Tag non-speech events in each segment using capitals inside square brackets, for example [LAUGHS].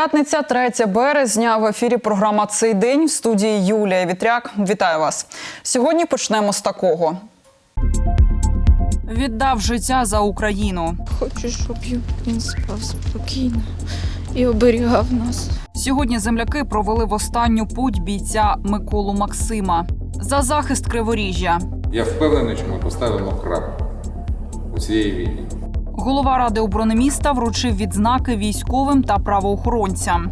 П'ятниця, 3 березня. В ефірі програма Цей день в студії Юлія Вітряк. Вітаю вас. Сьогодні почнемо з такого. Віддав життя за Україну. Хочу, щоб він спав спокійно і оберігав нас. Сьогодні земляки провели в останню путь бійця Миколу Максима за захист Криворіжжя. Я впевнений, що ми поставимо крапку у цієї війні. Голова ради оборони міста вручив відзнаки військовим та правоохоронцям.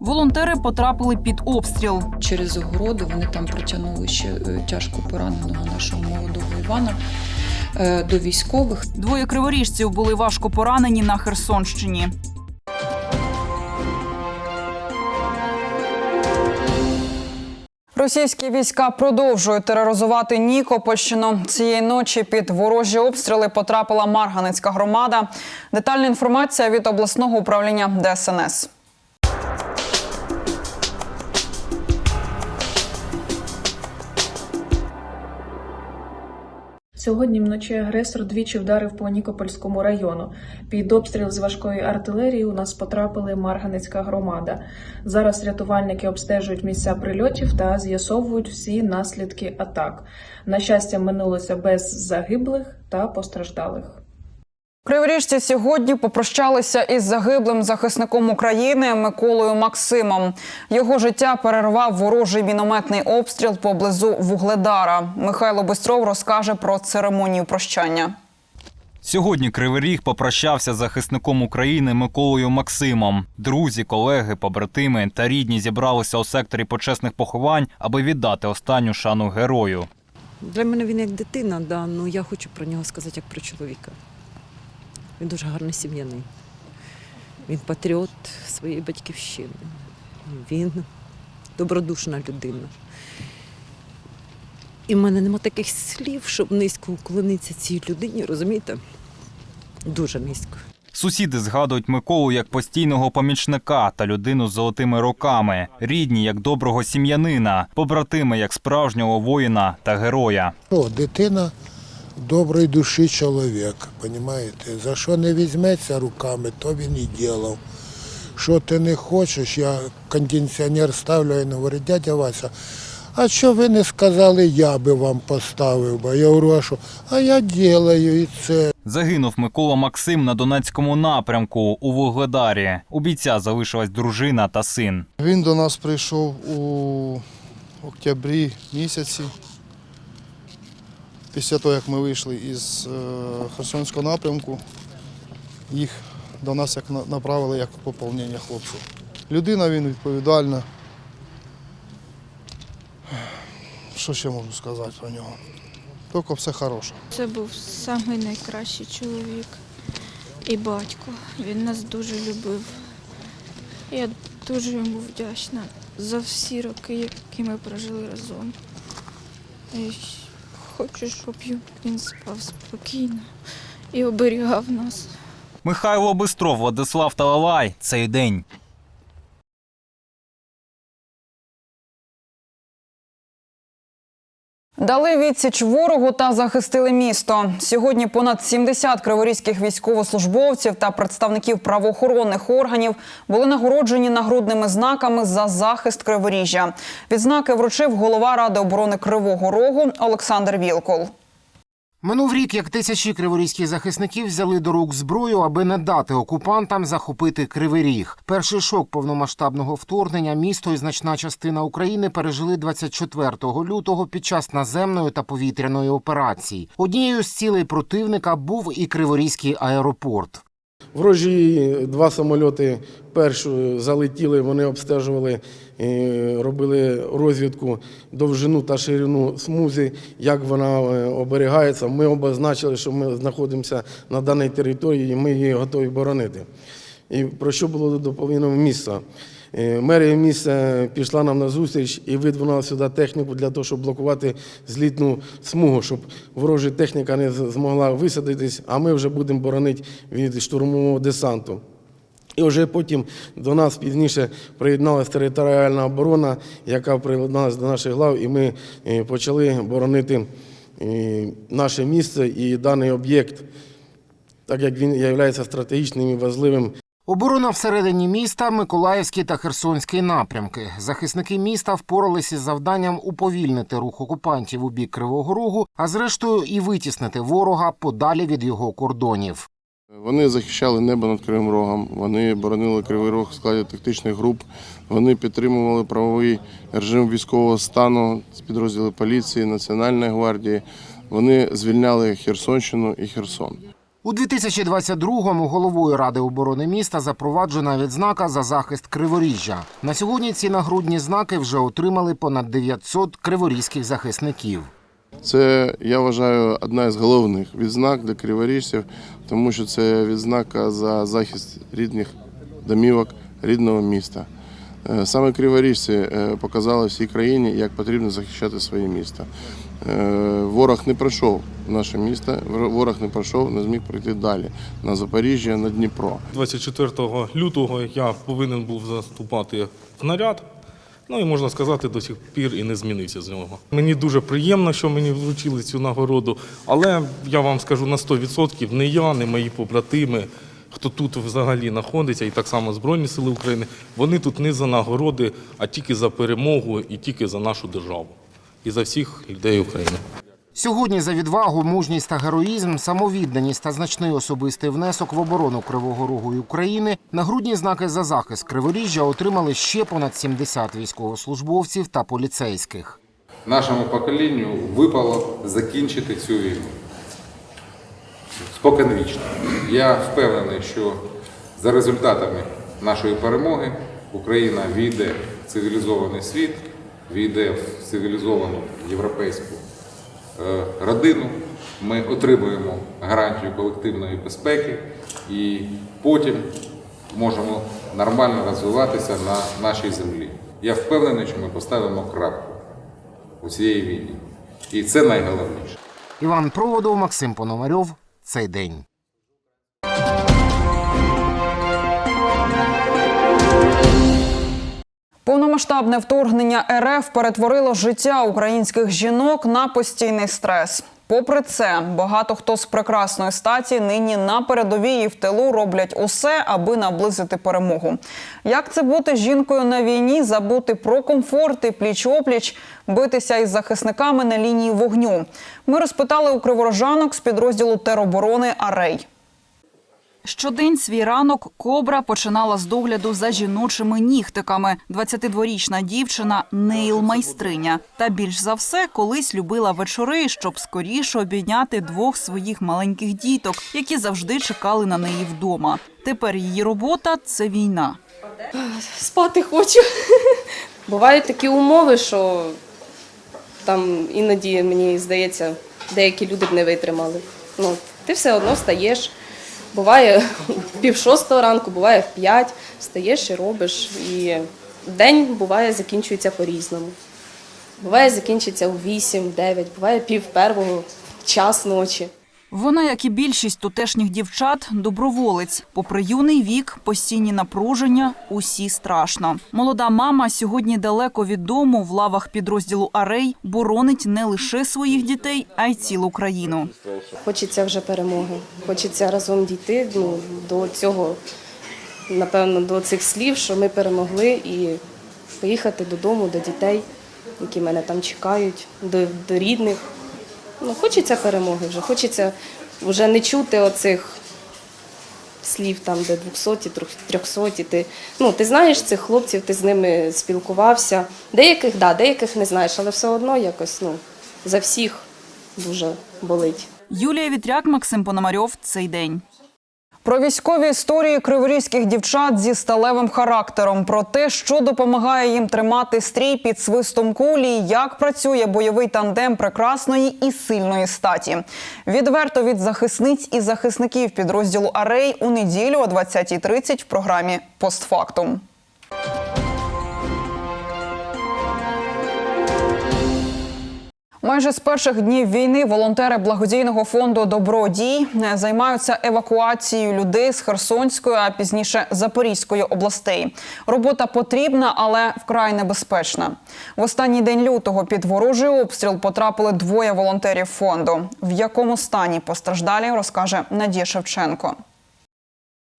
Волонтери потрапили під обстріл. Через огороду вони там притягнули ще е, тяжко пораненого нашого молодого Івана е, до військових. Двоє криворіжців були важко поранені на Херсонщині. Російські війська продовжують тероризувати Нікопольщину. Цієї ночі під ворожі обстріли потрапила Марганецька громада. Детальна інформація від обласного управління ДСНС. Сьогодні вночі агресор двічі вдарив по Нікопольському району. Під обстріл з важкої артилерії у нас потрапили Марганецька громада. Зараз рятувальники обстежують місця прильотів та з'ясовують всі наслідки атак. На щастя, минулося без загиблих та постраждалих. Криворіжці сьогодні попрощалися із загиблим захисником України Миколою Максимом. Його життя перервав ворожий мінометний обстріл поблизу Вугледара. Михайло Бистров розкаже про церемонію прощання. Сьогодні Кривий Ріг попрощався з захисником України Миколою Максимом. Друзі, колеги, побратими та рідні зібралися у секторі почесних поховань, аби віддати останню шану герою. Для мене він як дитина, да, ну я хочу про нього сказати як про чоловіка. Він дуже гарний сім'янин. Він патріот своєї батьківщини. Він добродушна людина. І в мене нема таких слів, щоб низько уклонитися цій людині, розумієте? Дуже низько. Сусіди згадують Миколу як постійного помічника та людину з золотими роками, рідні як доброго сім'янина, побратими як справжнього воїна та героя. О, дитина доброї душі чоловік, розумієте? За що не візьметься руками, то він і ділав. Що ти не хочеш, я кондиціонер ставлю і говорю, дядя Вася, а що ви не сказали, я би вам поставив би. Я говорю, а що? А я ділаю і це. Загинув Микола Максим на Донецькому напрямку у Вугледарі. У бійця залишилась дружина та син. Він до нас прийшов у октябрі місяці. Після того, як ми вийшли із е, Херсонського напрямку, їх до нас як направили як поповнення хлопців. Людина він відповідальна. Що ще можу сказати про нього? Тільки все хороше. Це був найкращий чоловік і батько. Він нас дуже любив. Я дуже йому вдячна за всі роки, які ми прожили разом. Хочу, щоб він спав спокійно і оберігав нас. Михайло Бистров, Владислав Талалай. Цей день. Дали відсіч ворогу та захистили місто. Сьогодні понад 70 криворізьких військовослужбовців та представників правоохоронних органів були нагороджені нагрудними знаками за захист Криворіжжя. Відзнаки вручив голова ради оборони Кривого Рогу Олександр Вілкол. Минув рік, як тисячі криворізьких захисників взяли до рук зброю, аби не дати окупантам захопити Кривий Ріг. Перший шок повномасштабного вторгнення місто і значна частина України пережили 24 лютого під час наземної та повітряної операції. Однією з цілей противника був і Криворізький аеропорт. Ворожі два самольоти першу залетіли, вони обстежували, е, робили розвідку довжину та ширину смузи, як вона е, оберігається. Ми обозначили, що ми знаходимося на даній території і ми її готові боронити. І про що було доповнено місто? Е, Мерія міста пішла нам на зустріч і видвинула сюди техніку для того, щоб блокувати злітну смугу, щоб ворожа техніка не змогла висадитись, а ми вже будемо боронити від штурмового десанту. І вже потім до нас пізніше приєдналася територіальна оборона, яка приєдналася до наших глав, і ми е, почали боронити е, наше місце і даний об'єкт, так як він є стратегічним і важливим Оборона всередині міста, Миколаївський та Херсонський напрямки. Захисники міста впоралися з завданням уповільнити рух окупантів у бік Кривого Рогу, а зрештою і витіснити ворога подалі від його кордонів. Вони захищали небо над Кривим Рогом, вони боронили Кривий Рог в складі тактичних груп, вони підтримували правовий режим військового стану з підрозділів поліції, Національної гвардії. Вони звільняли Херсонщину і Херсон. У 2022-му головою Ради оборони міста запроваджена відзнака за захист Криворіжжя. На сьогодні ці нагрудні знаки вже отримали понад 900 криворізьких захисників. Це, я вважаю, одна з головних відзнак для криворіжців, тому що це відзнака за захист рідних домівок, рідного міста. Е, Саме криворіжці е, показали всій країні, як потрібно захищати своє місто. Е, Ворог не пройшов в наше місто, ворог не пройшов, не зміг пройти далі на Запоріжжя, на Дніпро. 24 лютого я повинен був заступати в наряд. Ну і можна сказати, до сих пір і не змінився з нього. Мені дуже приємно, що мені вручили цю нагороду, але я вам скажу на 100%, не я, не мої побратими, хто тут взагалі знаходиться, і так само Збройні Сили України, вони тут не за нагороди, а тільки за перемогу і тільки за нашу державу і за всіх людей України. Сьогодні за відвагу, мужність та героїзм, самовідданість та значний особистий внесок в оборону Кривого Рогу і України нагрудні знаки за захист Криворіжжя отримали ще понад 70 військовослужбовців та поліцейських. Нашому поколінню випало закінчити цю війну. Споконвічно. Я впевнений, що за результатами нашої перемоги Україна війде в цивілізований світ, війде в цивілізовану європейську е, родину. Ми отримуємо гарантію колективної безпеки і потім можемо нормально розвиватися на нашій землі. Я впевнений, що ми поставимо крапку у цій війні. І це найголовніше. Іван Проводов, Максим Пономарьов. Цей день. Повномасштабне вторгнення РФ перетворило життя українських жінок на постійний стрес. Попри це, багато хто з прекрасної статі нині на передовій і в тилу роблять усе, аби наблизити перемогу. Як це бути жінкою на війні, забути про комфорт і пліч-опліч, битися із захисниками на лінії вогню? Ми розпитали у криворожанок з підрозділу тероборони Арей. Щодень свій ранок Кобра починала з догляду за жіночими нігтиками. 22-річна дівчина нейл-майстриня. Та більш за все колись любила вечори, щоб скоріше обійняти двох своїх маленьких діток, які завжди чекали на неї вдома. Тепер її робота це війна. спати хочу. [LAUGHS] Бувають такі умови, що там іноді, мені здається, деякі люди б не витримали. Ну, ти все одно встаєш. Буває [LAUGHS] пів шостого ранку, буває в п'ять, встаєш і робиш. І день буває закінчується по-різному. Буває закінчиться у вісім, дев'ять, буває пів первого, час ночі. Вона, як і більшість тутешніх дівчат, доброволець. Попри юний вік, постійні напруження, усі страшно. Молода мама сьогодні далеко від дому в лавах підрозділу Арей боронить не лише своїх дітей, а й цілу країну. Хочеться вже перемоги. Хочеться разом дійти ну, до цього, напевно, до цих слів, що ми перемогли, і поїхати додому, до дітей, які мене там чекають, до, до рідних. Ну, хочеться перемоги вже, хочеться вже не чути оцих слів, там, де 200, 300. Ти, ну, ти знаєш цих хлопців, ти з ними спілкувався. Деяких, да, деяких не знаєш, але все одно якось ну, за всіх дуже болить. Юлія Вітряк, Максим Пономарьов. Цей день. Про військові історії криворізьких дівчат зі сталевим характером, про те, що допомагає їм тримати стрій під свистом кулі, як працює бойовий тандем прекрасної і сильної статі. Відверто від захисниць і захисників підрозділу Арей у неділю о 20.30 в програмі Постфактум. Майже з перших днів війни волонтери благодійного фонду Добродій займаються евакуацією людей з Херсонської, а пізніше Запорізької областей. Робота потрібна, але вкрай небезпечна. В останній день лютого під ворожий обстріл потрапили двоє волонтерів фонду. В якому стані постраждалі розкаже Надія Шевченко.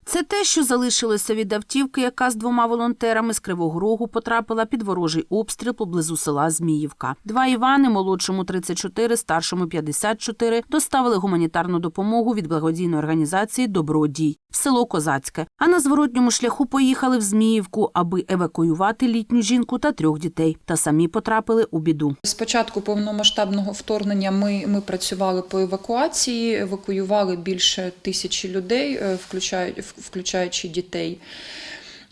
Це те, що залишилося від автівки, яка з двома волонтерами з Кривого Рогу потрапила під ворожий обстріл поблизу села Зміївка. Два Івани, молодшому 34, старшому 54, доставили гуманітарну допомогу від благодійної організації Добродій в село Козацьке. А на зворотньому шляху поїхали в Зміївку, аби евакуювати літню жінку та трьох дітей. Та самі потрапили у біду. З початку повномасштабного вторгнення ми, ми працювали по евакуації, евакуювали більше тисячі людей, е, включаючи, дітей.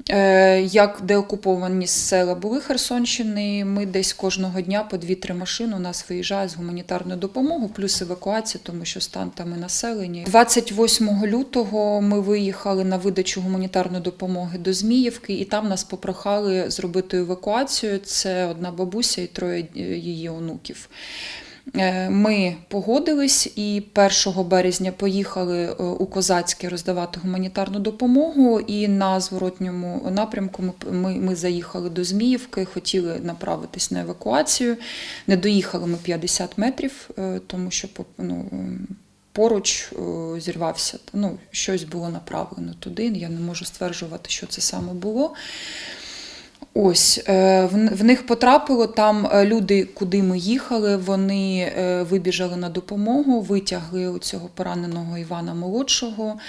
Е, Як деокуповані села були Херсонщини, ми десь кожного дня по 2-3 машини у нас виїжджає з гуманітарною допомогою, плюс евакуація, тому що стан там і населення. 28 лютого ми виїхали на видачу гуманітарної допомоги до Зміївки, і там нас попрохали зробити евакуацію. Це одна бабуся і троє е, її онуків. Е, Ми погодились і 1 березня поїхали е, у Козацьке роздавати гуманітарну допомогу. І на зворотньому напрямку ми, ми, заїхали до Зміївки, хотіли направитись на евакуацію. Не доїхали ми 50 метрів, е, тому що ну, поруч зірвався. Ну, щось було направлено туди. Я не можу стверджувати, що це саме було. Ось е, в них потрапило там е, люди, куди ми їхали. Вони е, вибіжали на допомогу, витягли цього пораненого Івана молодшого,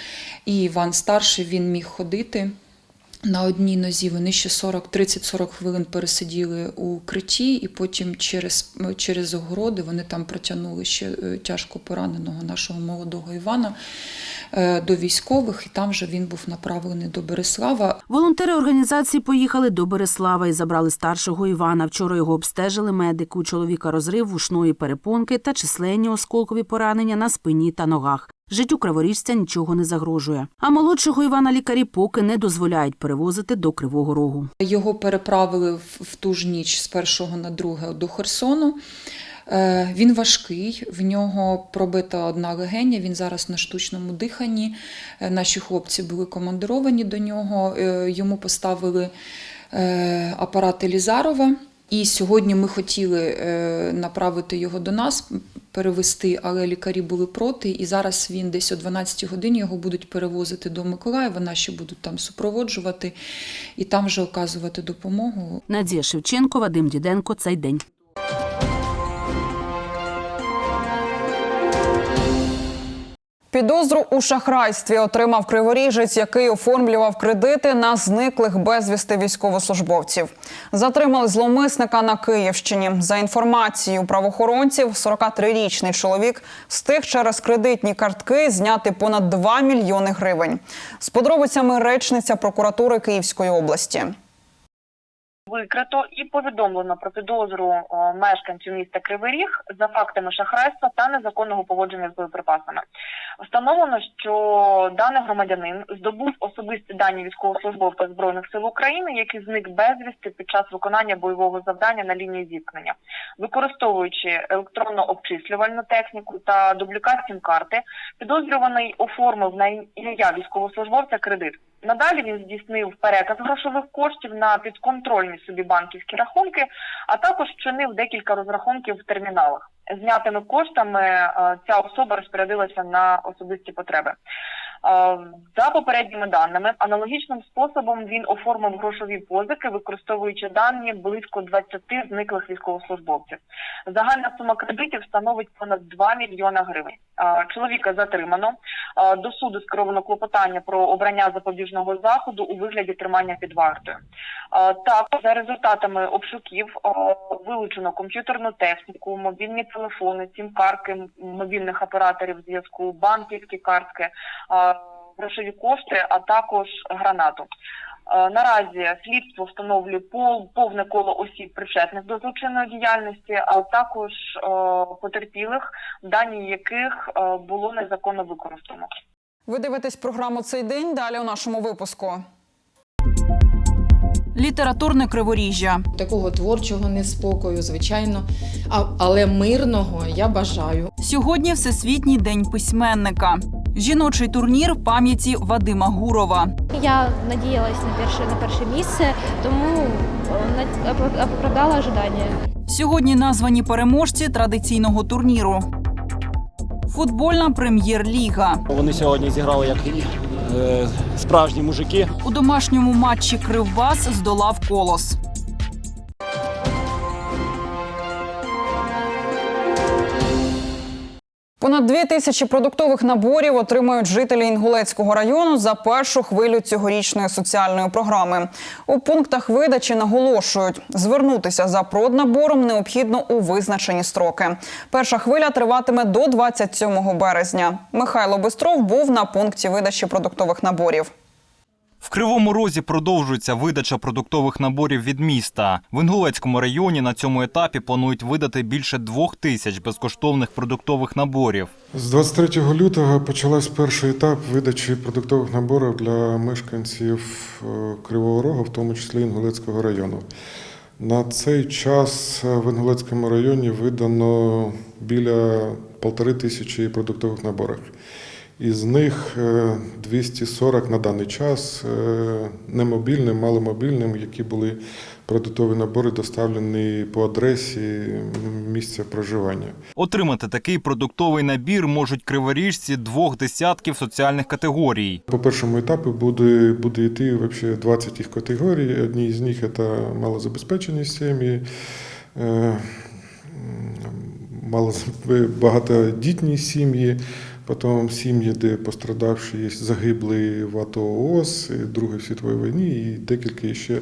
і Іван старший він міг ходити. На одній нозі вони ще 40, 30-40 хвилин пересиділи у критті, і потім через, через огороди вони там протягнули ще тяжко пораненого нашого молодого Івана до військових, і там вже він був направлений до Береслава. Волонтери організації поїхали до Береслава і забрали старшого Івана. Вчора його обстежили медики. У чоловіка розрив вушної перепонки та численні осколкові поранення на спині та ногах. Життю криворіжця нічого не загрожує. А молодшого Івана лікарі поки не дозволяють перевозити до Кривого Рогу. Його переправили в, в ту ж ніч з першого на друге до Херсону. Е, Він важкий, в нього пробита одна легеня, він зараз на штучному диханні. Е, Наші хлопці були командировані до нього, е, йому поставили апарат Елізарова. І сьогодні ми хотіли направити його до нас, перевести, але лікарі були проти. І зараз він десь о 12 годині його будуть перевозити до Миколаєва. Наші будуть там супроводжувати і там вже оказувати допомогу. Надія Шевченко, Вадим Діденко. Цей день. Підозру у шахрайстві отримав криворіжець, який оформлював кредити на зниклих безвісти військовослужбовців. Затримали зловмисника на Київщині. За інформацією правоохоронців, 43-річний чоловік встиг через кредитні картки зняти понад 2 мільйони гривень. З подробицями речниця прокуратури Київської області. Викрито і повідомлено про підозру о, мешканцю міста Кривий Ріг за фактами шахрайства та незаконного поводження з боєприпасами. Встановлено, що даний громадянин здобув особисті дані військовослужбовця збройних сил України, який зник безвісти під час виконання бойового завдання на лінії зіткнення, використовуючи електронно обчислювальну техніку та дублікат сім-карти, підозрюваний оформив на ім'я військовослужбовця кредит. Надалі він здійснив переказ грошових коштів на підконтрольні собі банківські рахунки, а також вчинив декілька розрахунків в терміналах. Знятими коштами е, ця особа розпорядилася на особисті потреби. Е, За попередніми даними, аналогічним способом він оформив грошові позики, використовуючи дані близько 20 зниклих військовослужбовців. Загальна сума кредитів становить понад 2 мільйона гривень. Е, Чоловіка затримано. Е, До суду скеровано клопотання про обрання запобіжного заходу у вигляді тримання під вартою. Також за результатами обшуків вилучено комп'ютерну техніку, мобільні телефони, сім-карки мобільних операторів зв'язку, банківські картки, грошові кошти, а також гранату. Е, Наразі слідство встановлює пол- повне коло осіб причетних до злочинної діяльності, а також е, потерпілих, дані яких е, було незаконно використано. Ви дивитесь програму цей день. Далі у нашому випуску. Літературне криворіжжя. Такого творчого неспокою, звичайно, а, але мирного я бажаю. Сьогодні Всесвітній день письменника. Жіночий турнір пам'яті Вадима Гурова. Я надіялась на перше на перше місце, тому е, оправдала ожидання. Сьогодні названі переможці традиційного турніру. Футбольна прем'єр-ліга. Вони сьогодні зіграли як справжні мужики. У домашньому матчі Кривбас здолав колос. Понад дві тисячі продуктових наборів отримають жителі Інгулецького району за першу хвилю цьогорічної соціальної програми. У пунктах видачі наголошують, звернутися за проднабором необхідно у визначені строки. Перша хвиля триватиме до 27 березня. Михайло Бистров був на пункті видачі продуктових наборів. В Кривому Розі продовжується видача продуктових наборів від міста. В Інгулецькому районі на цьому етапі планують видати більше двох тисяч безкоштовних продуктових наборів. З 23 лютого почалась перший етап видачі продуктових наборів для мешканців е, Кривого Рогу, в тому числі Інгулецького району. На цей час е, в Інгулецькому районі видано біля полтори тисячі продуктових наборів. Із них е, 240 на даний час е, немобільним, маломобільним, які були продуктові набори доставлені по адресі місця проживання. Отримати такий продуктовий набір можуть криворіжці двох десятків соціальних категорій. По першому етапу буде, буде йти вообще 20 їх категорій. Одні з них це малозабезпечені сім'ї, е, м, малозабе- багатодітні сім'ї, потім сім'ї, де пострадавші є загиблі в АТО ООС, і Другої світової війни і декілька ще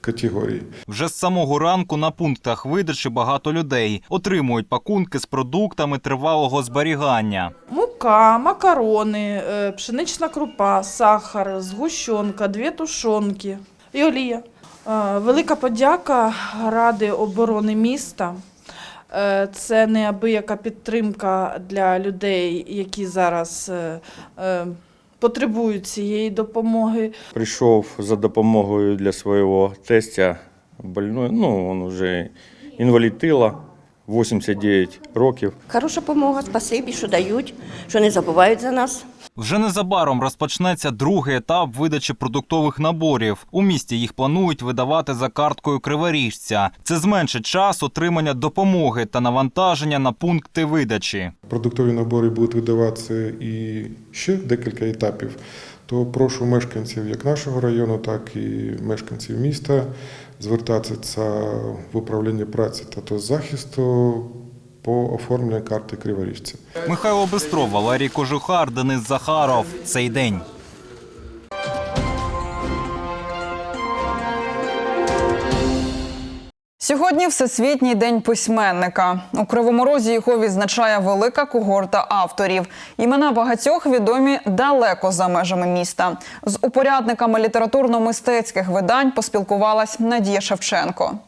категорій. Вже з самого ранку на пунктах видачі багато людей отримують пакунки з продуктами тривалого зберігання. Мука, макарони, е, пшенична крупа, сахар, згущенка, дві тушонки і олія. Е, Велика подяка Ради оборони міста. Е, Це неабияка підтримка для людей, які зараз е, е, потребують цієї допомоги. Прийшов за допомогою для свого тестя больної, ну, він вже інвалід тила, 89 років. Хороша допомога, спасибі, що дають, що не забувають за нас. Вже незабаром розпочнеться другий етап видачі продуктових наборів. У місті їх планують видавати за карткою криворіжця. Це зменшить час отримання допомоги та навантаження на пункти видачі. Продуктові набори будуть видаватися і ще декілька етапів. То прошу мешканців як нашого району, так і мешканців міста звертатися в управління праці та то захисту по оформленню карти криворіжця. Михайло Бистров, Валерій Кожухар, Денис Захаров. Цей день. Сьогодні Всесвітній день письменника. У Кривому Розі його відзначає велика когорта авторів. Імена багатьох відомі далеко за межами міста. З упорядниками літературно-мистецьких видань поспілкувалась Надія Шевченко.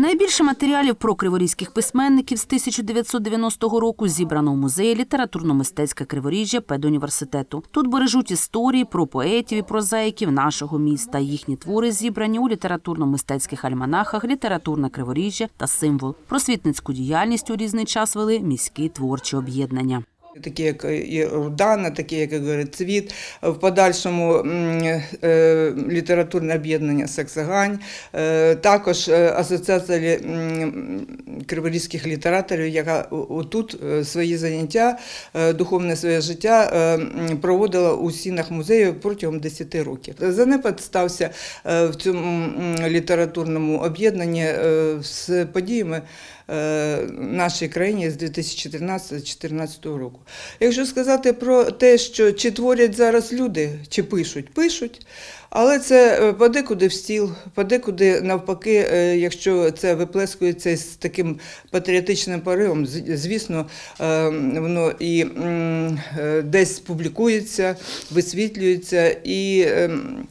Найбільше матеріалів про криворізьких письменників з 1990 року зібрано у музеї літературно-мистецьке криворіжжя педуніверситету. Тут бережуть історії про поетів і прозаїків нашого міста. Їхні твори зібрані у літературно-мистецьких альманахах Літературне криворіжжя та символ. Просвітницьку діяльність у різний час вели міські творчі об'єднання. Такі, як і Рудана, такі, як говорю, цвіт, в подальшому е, літературне об'єднання Саксагань, е, також е, асоціація криворізьких літераторів, яка тут е, свої заняття, е, духовне своє життя е, проводила у стінах музею протягом 10 років. Занепад стався е, в цьому літературному об'єднанні е, з подіями е, нашій країні з 2013-2014 року. Якщо сказати про те, що чи творять зараз люди, чи пишуть, пишуть. Але це е, подекуди в стіл, подекуди навпаки, е, якщо це виплескується з таким патріотичним поривом, звісно, е, воно і десь публікується, висвітлюється і ем,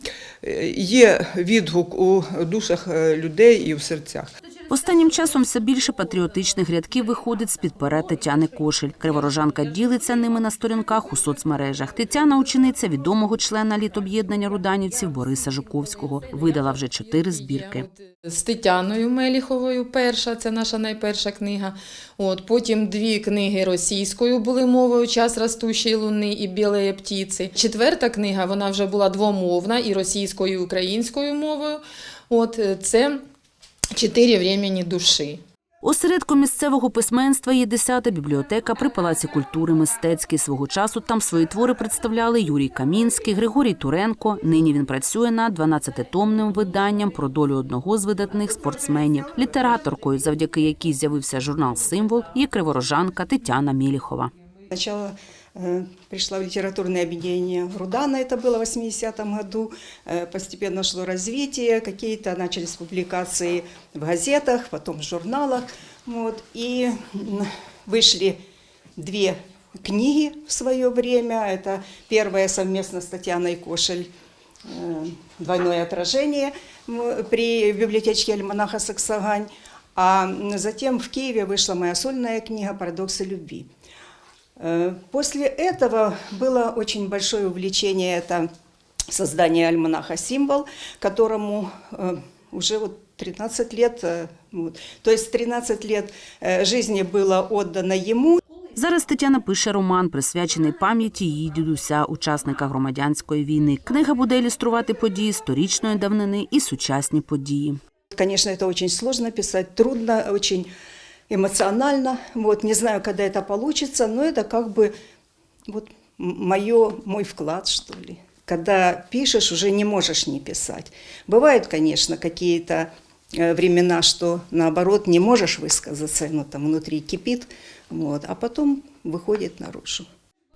є відгук у душах людей і в серцях. Останнім часом все більше патріотичних рядків виходить з-під пера Тетяни Кошель. Криворожанка ділиться ними на сторінках у соцмережах. Тетяна учениця відомого члена літоб'єднання руданівців Бориса Жуковського. Видала вже чотири збірки. З Тетяною Меліховою перша, це наша найперша книга. От, потім дві книги російською були мовою Час ростущої луни і Білої птіці. Четверта книга вона вже була двомовна і російською, і українською мовою. От, це Чотири времени душі. Осередком місцевого письменства є 10-та бібліотека при Палаці культури мистецький. Свого часу там свої твори представляли Юрій Камінський, Григорій Туренко. Нині він працює над 12-томним виданням про долю одного з видатних спортсменів. Літераторкою, завдяки якій з'явився журнал Символ, є криворожанка Тетяна Міліхова. Сначала э, пришла в литературное объединение Рудана, это было в 80-м году. Э, постепенно шло развитие, какие-то начались публикации в газетах, потом в журналах. Вот, и вышли две книги в свое время. Это первая совместно с Татьяной Кошель э, «Двойное отражение» при библиотечке Альманаха «Саксагань». А затем в Киеве вышла моя сольная книга «Парадоксы любви». Э, После этого было очень большое увлечение это создание альманаха «Символ», которому э, уже вот 13 лет, э, вот. то есть 13 лет э, жизни было отдано ему. Зараз Тетяна пише роман, присвячений пам'яті її дідуся, учасника громадянської війни. Книга буде ілюструвати події сторічної давнини і сучасні події. Конечно, это очень сложно писать, трудно, очень эмоционально. Вот, не знаю, когда это получится, но это как бы вот моё, мой вклад, что ли. Когда пишешь, уже не можешь не писать. Бывают, конечно, какие-то э, времена, что наоборот не можешь высказаться, ну там внутри кипит, вот, а потом выходит наружу.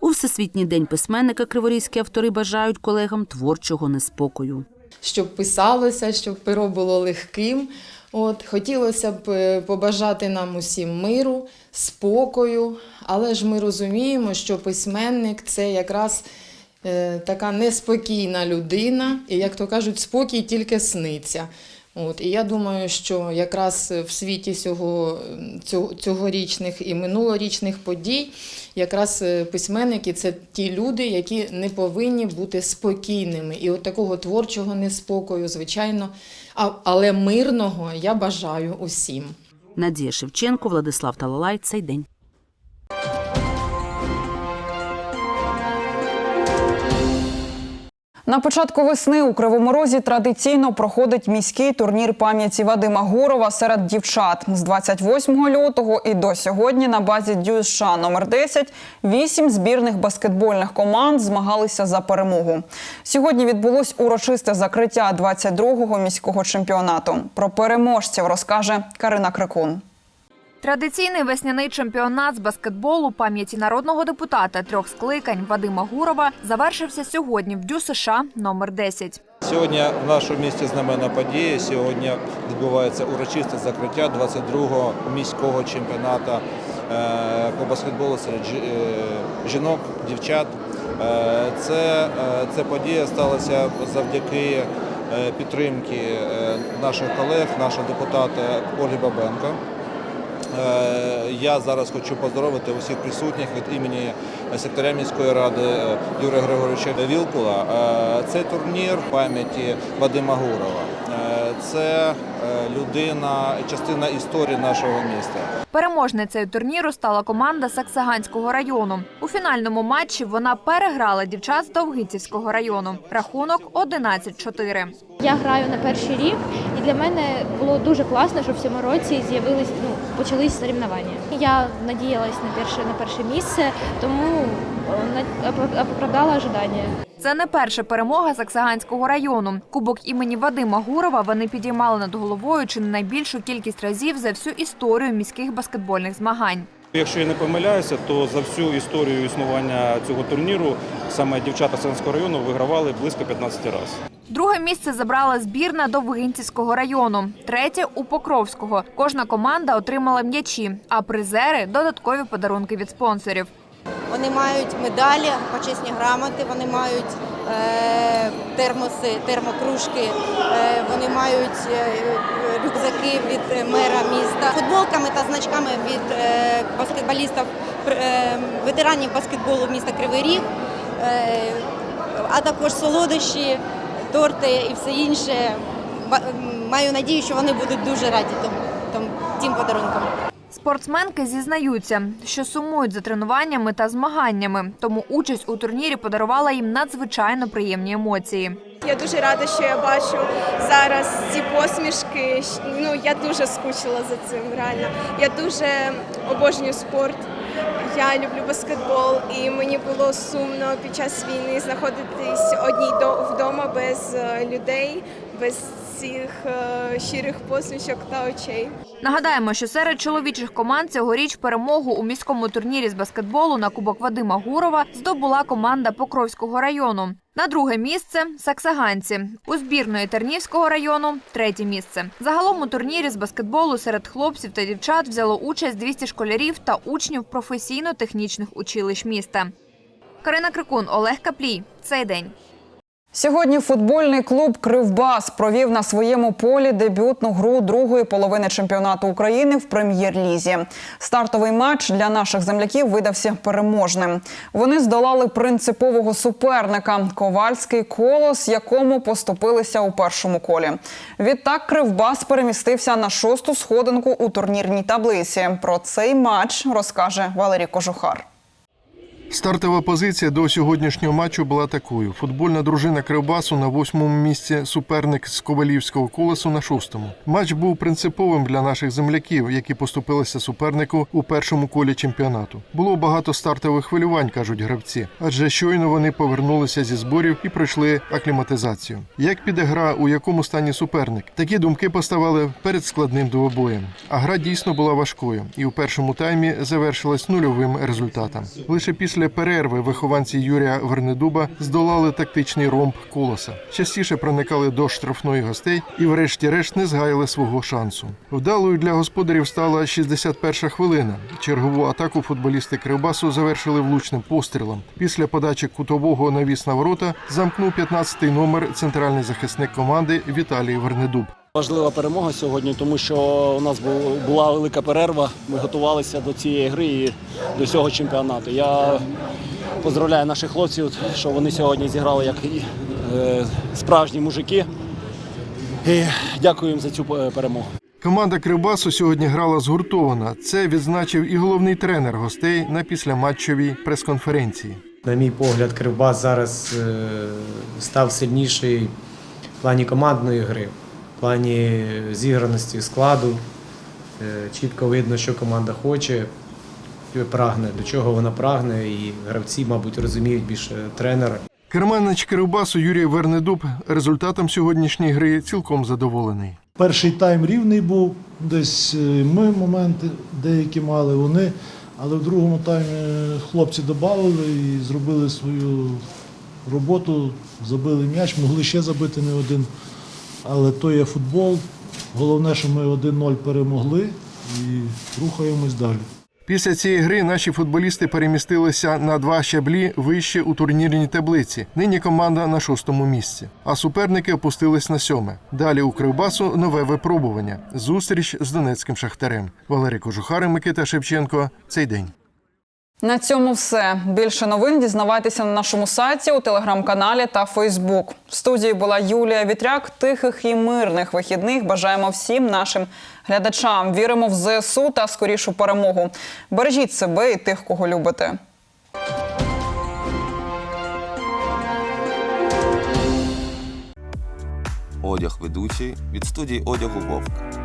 У Всесвітній день письменника криворізькі автори бажають колегам творчого неспокою. щоб писалося, щоб перо було легким. От, хотілося б е, побажати нам усім миру, спокою, але ж ми розуміємо, що письменник це якраз е, така неспокійна людина, і, як то кажуть, спокій тільки сниться. От, і я думаю, що якраз в світі цього, цього, цьогорічних і минулорічних подій, якраз е, письменники це ті люди, які не повинні бути спокійними. І от такого творчого неспокою, звичайно, а, але мирного я бажаю усім. Надія Шевченко, Владислав Талалай. Цей день. На початку весни у Кривому Розі традиційно проходить міський турнір пам'яті Вадима Гурова серед дівчат. З 28 лютого і до сьогодні на базі ДЮСШ номер 10 вісім збірних баскетбольних команд змагалися за перемогу. Сьогодні відбулось урочисте закриття 22-го міського чемпіонату. Про переможців розкаже Карина Крикун. Традиційний весняний чемпіонат з баскетболу пам'яті народного депутата трьох скликань Вадима Гурова завершився сьогодні в Дю США номер 10. Сьогодні в нашому місті знаменна подія. Сьогодні відбувається урочисте закриття 22-го міського чемпіонату е, по баскетболу серед е, жінок, дівчат. Е, Це, це подія сталася завдяки підтримки наших колег, нашого депутата Ольги Бабенко. Е, Я зараз хочу поздоровити усіх присутніх від імені секретаря міської ради е, Юрія Григоровича Вілкула. Е, Це турнір пам'яті Вадима Гурова. Це людина, частина історії нашого міста. Переможницею турніру стала команда Саксаганського району. У фінальному матчі вона переграла дівчат з Довгицівського району. Рахунок 11-4. Я граю на перший рік, і для мене було дуже класно, що в цьому році з'явились, ну, почались соревнування. Я надіялась на перше на перше місце, тому е, оправдала ожидання. Це не перша перемога Саксаганського району. Кубок імені Вадима Гурова вони підіймали над головою чи не найбільшу кількість разів за всю історію міських баскетбольних змагань. Якщо я не помиляюся, то за всю історію існування цього турніру саме дівчата Сенського району вигравали близько 15 разів. Друге місце забрала збірна Довгинцівського району, третє у Покровського. Кожна команда отримала м'ячі, а призери додаткові подарунки від спонсорів. Вони мають медалі, почесні грамоти, вони мають е, термоси, термокружки, е, вони мають е, рюкзаки від е, мера міста, футболками та значками від е, баскетболістів, е, ветеранів баскетболу міста Кривий Ріг, а також солодощі, торти і все інше. Маю надію, що вони будуть дуже раді тим подарункам. Спортсменки зізнаються, що сумують за тренуваннями та змаганнями, тому участь у турнірі подарувала їм надзвичайно приємні емоції. Я дуже рада, що я бачу зараз ці посмішки. Ну я дуже скучила за цим. Реально, я дуже обожнюю спорт. Я люблю баскетбол, і мені було сумно під час війни знаходитись одній до- вдома без е, людей, без цих е, щирих посмішок та очей. Нагадаємо, що серед чоловічих команд цьогоріч перемогу у міському турнірі з баскетболу на Кубок Вадима Гурова здобула команда Покровського району. На друге місце саксаганці. У збірної Тернівського району третє місце. Загалом у турнірі з баскетболу серед хлопців та дівчат взяло участь 200 школярів та учнів професійно-технічних училищ міста. Карина Крикун, Олег Каплій. Цей день. Сьогодні футбольний клуб Кривбас провів на своєму полі дебютну гру другої половини чемпіонату України в прем'єр-лізі. Стартовий матч для наших земляків видався переможним. Вони здолали принципового суперника Ковальський колос, якому поступилися у першому колі. Відтак Кривбас перемістився на шосту сходинку у турнірній таблиці. Про цей матч розкаже Валерій Кожухар. Стартова позиція до сьогоднішнього матчу була такою: футбольна дружина Кривбасу на восьмому місці, суперник з Ковалівського колесу на шостому. Матч був принциповим для наших земляків, які поступилися супернику у першому колі чемпіонату. Було багато стартових хвилювань, кажуть гравці, адже щойно вони повернулися зі зборів і пройшли акліматизацію. Як піде гра, у якому стані суперник? Такі думки поставали перед складним двобоєм. А гра дійсно була важкою, і у першому таймі завершилась нульовим результатом. Лише після перерви вихованці Юрія Вернедуба здолали тактичний ромб колоса. Частіше проникали до штрафної гостей і, врешті-решт, не згаяли свого шансу. Вдалою для господарів стала 61-ша хвилина. Чергову атаку футболісти Кривбасу завершили влучним пострілом. Після подачі кутового навіс на ворота замкнув 15-й номер центральний захисник команди Віталій Вернедуб. Важлива перемога сьогодні, тому що у нас була велика перерва. Ми готувалися до цієї гри і до цього чемпіонату. Я поздравляю наших хлопців, що вони сьогодні зіграли як е, справжні мужики. І дякую їм за цю перемогу. Команда Кривбасу сьогодні грала згуртована. Це відзначив і головний тренер гостей на післяматчевій прес-конференції. На мій погляд, Кривбас зараз е, став сильніший в плані командної гри, в плані зіграності складу. Е, Чітко видно, що команда хоче, прагне, до чого вона прагне, і гравці, мабуть, розуміють більше тренера. Керманич Кривбасу Юрій Вернедуб результатом сьогоднішньої гри цілком задоволений. Перший тайм рівний був, десь е, ми моменти деякі мали, вони, але в другому таймі хлопці додали і зробили свою роботу, забили м'яч, могли ще забити не один. Але то є футбол. Головне, що ми 1-0 перемогли і рухаємось далі. Після цієї гри наші футболісти перемістилися на два щаблі вище у турнірній таблиці. Нині команда на шостому місці. А суперники опустились на сьоме. Далі у Кривбасу нове випробування. Зустріч з Донецьким шахтарем. Валерій Кожухар Микита Шевченко. Цей день. На цьому все. Більше новин дізнавайтеся на нашому сайті, у телеграм-каналі та Фейсбук. В студії була Юлія Вітряк. Тихих і мирних вихідних бажаємо всім нашим глядачам. Віримо в ЗСУ та скорішу перемогу. Бережіть себе і тих, кого любите. Одяг ведучий від студії одягу Вовк.